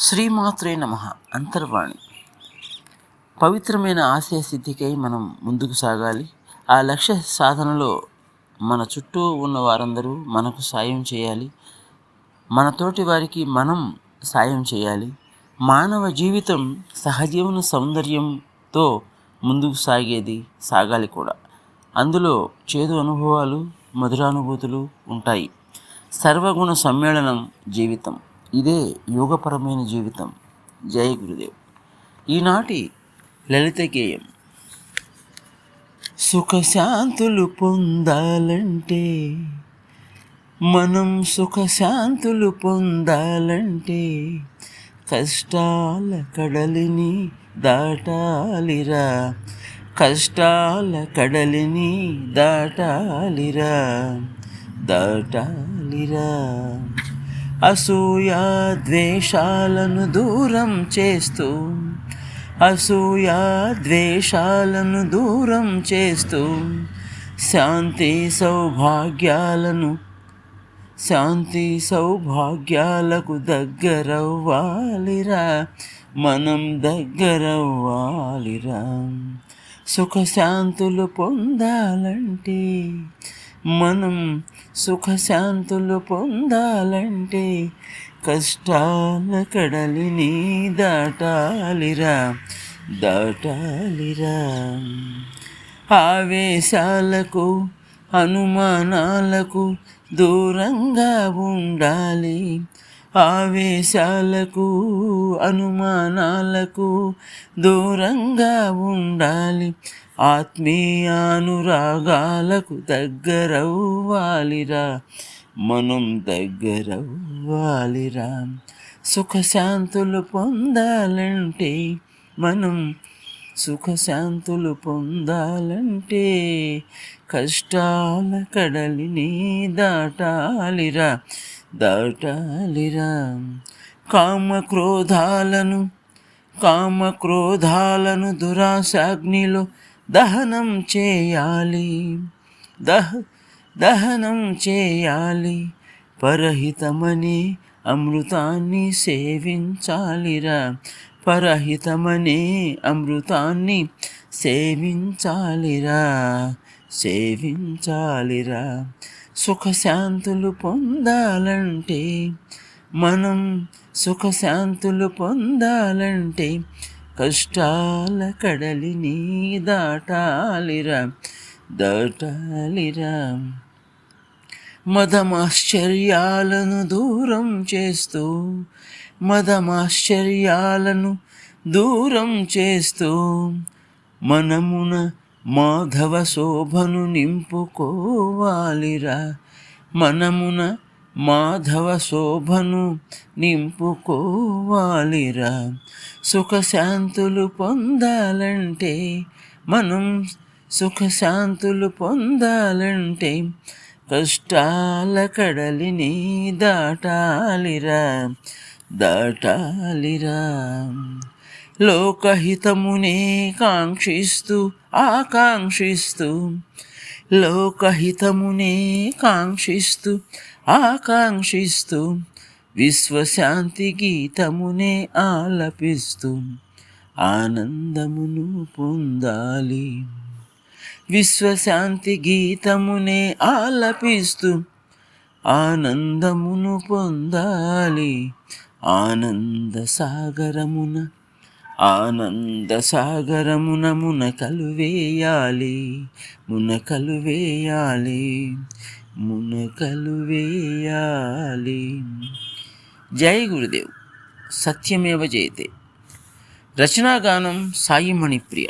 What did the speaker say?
శ్రీమాత్రే నమ అంతర్వాణి. పవిత్రమైన ఆశయ సిద్ధికై మనం ముందుకు సాగాలి. ఆ లక్ష్య సాధనలో మన చుట్టూ ఉన్న వారందరూ మనకు సాయం చేయాలి. మన తోటి వారికి మనం సాయం చేయాలి. మానవ జీవితం సహజీవన సౌందర్యంతో ముందుకు సాగేది సాగాలి కూడా. అందులో చేదు అనుభవాలు మధురానుభూతులు ఉంటాయి. సర్వగుణ సమ్మేళనం జీవితం. ఇదే యోగపరమైన జీవితం. జయ గురుదేవ్. ఈనాటి లలిత గేయం. సుఖశాంతులు పొందాలంటే మనం సుఖశాంతులు పొందాలంటే కష్టాల కడలిని దాటాలిరా. కష్టాల కడలిని దాటాలిరా. దాటాలిరా. అసూయ ద్వేషాలను దూరం చేస్తూ అసూయ ద్వేషాలను దూరం చేస్తూ శాంతి సౌభాగ్యాలను శాంతి సౌభాగ్యాలకు దగ్గరవ్వాలిరా మనం దగ్గరవ్వాలిరా. సుఖశాంతులు పొందాలంటే మనం సుఖశాంతులు పొందాలంటే కష్టాల కడలిని దాటాలిరా దాటాలిరా. ఆవేశాలకు అనుమానాలకు దూరంగా ఉండాలి. ఆవేశాలకు అనుమానాలకు దూరంగా ఉండాలి. ఆత్మీయానురాగాలకు దగ్గరవ్వాలిరా. మనం దగ్గరవ్వాలిరా. సుఖశాంతులు పొందాలంటే మనం సుఖశాంతులు పొందాలంటే కష్టాల కడలిని దాటాలిరా. దాటాలిరా కామక్రోధాలను కామక్రోధాలను దురాశాగ్నిలో దహనం చేయాలి. దహ దహనం చేయాలి. పరహితమనే అమృతాన్ని సేవించాలిరా పరహితమనే అమృతాన్ని సేవించాలిరా సేవించాలిరా. సుఖశాంతులు పొందాలంటే మనం సుఖశాంతులు పొందాలంటే కష్టాల కడలిని దాటాలిరా దాటాలిరా. మదమాశ్చర్యాలను దూరం చేస్తూ మదమాశ్చర్యాలను దూరం చేస్తూ మనమున మాధవ శోభను నింపుకోవాలిరా. మనమున మాధవ శోభను నింపుకోవాలిరా. సుఖశాంతులు పొందాలంటే మనం సుఖశాంతులు పొందాలంటే కష్టాల కడలిని దాటాలిరా. దాటాలిరా. లోకహితమునే కాంక్షిస్తూ ఆకాంక్షిస్తూ. లోకహితమునే కాంక్షిస్తూ ఆకాంక్షిస్తూ. విశ్వశాంతి గీతమునే ఆలపిస్తూ ఆనందమును పొందాలి. విశ్వశాంతి గీతమునే ఆలపిస్తూ ఆనందమును పొందాలి. ఆనంద సాగరమున ఆనంద సాగరమున మునకలు వేయాలి మునకలు వేయాలి మునకలు వేయాలి జై గురుదేవ్ సత్యమేవ జయతే. రచనాగానం సాయి మణిప్రియ.